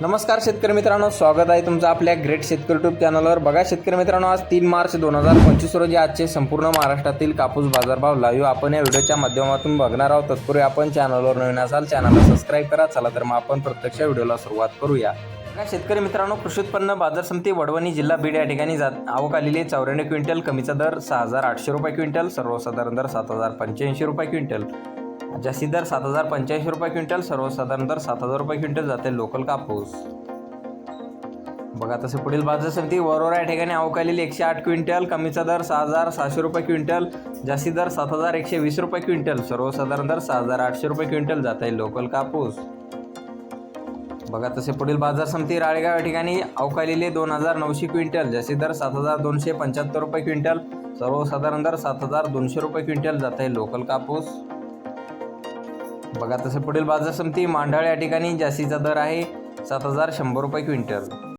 नमस्कार शेतकरी मित्रांनो स्वागत आहे तुमचं आपल्या ग्रेट शेतकरी ट्यूब चॅनलवर बघा शेतकरी मित्रांनो आज तीन मार्च दोन हजार पंचवीस रोजी आजचे संपूर्ण महाराष्ट्रातील कापूस बाजारभाव लाईव्ह आपण या व्हिडिओच्या माध्यमातून बघणार आहोत. तत्पूर्वी आपण चॅनलवर नवीन असाल चॅनलला सबस्क्राईब करा. चला तर मग आपण प्रत्यक्ष व्हिडिओला सुरुवात करूया. शेतकरी मित्रांनो कृषी उत्पन्न बाजार समिती वडवणी जिल्हा बीड या ठिकाणी जात आवक आलेली चौऱ्याण्णव क्विंटल कमीचा दर सहा हजार आठशे रुपये क्विंटल सर्वसाधारण दर सात हजार पंच्याऐंशी रुपये क्विंटल. जास्तीत दर सात हजार पंच्याऐंशी रुपये क्विंटल सर्वसाधारण दर सात हजार रुपये क्विंटल जाते लोकल कापूस. बघा तसे पुढील बाजार समिती वरोरा या ठिकाणी अवकालेली एकशे आठ क्विंटल कमीचा दर सहा हजार सहाशे रुपये क्विंटल जास्तीत दर सात हजार एकशे वीस रुपये क्विंटल सर्वसाधारण दर सहा हजार आठशे रुपये क्विंटल जात आहे लोकल कापूस. बघा तसे पुढील बाजार समिती राळेगाव या ठिकाणी अवकालेले दोन हजार नऊशे क्विंटल जास्तीत दर सात हजार दोनशे पंच्याहत्तर रुपये क्विंटल सर्वसाधारण दर सात हजार दोनशे रुपये क्विंटल जात आहे लोकल कापूस. बघा तसं पुढील बाजार समिती मांडाळ या ठिकाणी जास्तीचा दर आहे सात हजार शंभर रुपये क्विंटल.